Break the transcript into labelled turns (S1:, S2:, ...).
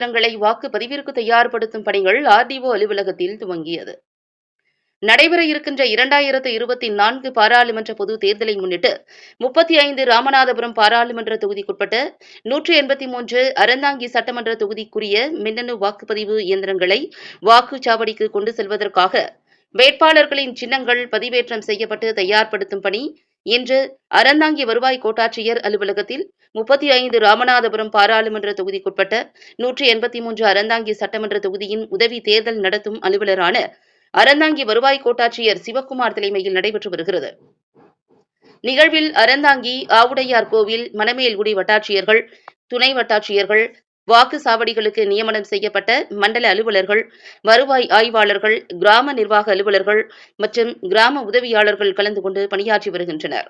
S1: இயந்திரங்களை வாக்குப்பதிவிற்கு தயார்படுத்தும் பணிகள் ஆர்டிஓ அலுவலகத்தில் துவங்கியது. நடைபெற இருக்கின்ற இரண்டாயிரத்து இருபத்தி நான்கு பாராளுமன்ற பொது தேர்தலை முன்னிட்டு முப்பத்தி ஐந்து ராமநாதபுரம் பாராளுமன்ற தொகுதிக்குட்பட்ட நூற்றி எண்பத்தி மூன்று அறந்தாங்கி சட்டமன்ற தொகுதிக்குரிய மின்னணு வாக்குப்பதிவு இயந்திரங்களை வாக்குச்சாவடிக்கு கொண்டு செல்வதற்காக வேட்பாளர்களின் சின்னங்கள் பதிவேற்றம் செய்யப்பட்டு தயார்படுத்தும் பணி இன்று அறந்தாங்கி வருவாய் கோட்டாட்சியர் அலுவலகத்தில் முப்பத்தி ஐந்து ராமநாதபுரம் பாராளுமன்ற தொகுதிக்குட்பட்ட நூற்றி எண்பத்தி மூன்று அறந்தாங்கி சட்டமன்ற தொகுதியின் உதவி தேர்தல் நடத்தும் அலுவலரான அறந்தாங்கி வருவாய் கோட்டாட்சியர் சிவக்குமார் தலைமையில் நடைபெற்று வருகிறது. நிகழ்வில் அறந்தாங்கி ஆவுடையார் கோவில் மணமேல்குடி வட்டாட்சியர்கள் துணை வட்டாட்சியர்கள் வாக்கு சாவடிகளுக்கு நியமனம் செய்யப்பட்ட மண்டல அலுவலர்கள் வருவாய் ஆய்வாளர்கள் கிராம நிர்வாக அலுவலர்கள் மற்றும் கிராம உதவியாளர்கள் கலந்து கொண்டு பணியாற்றி வருகின்றனர்.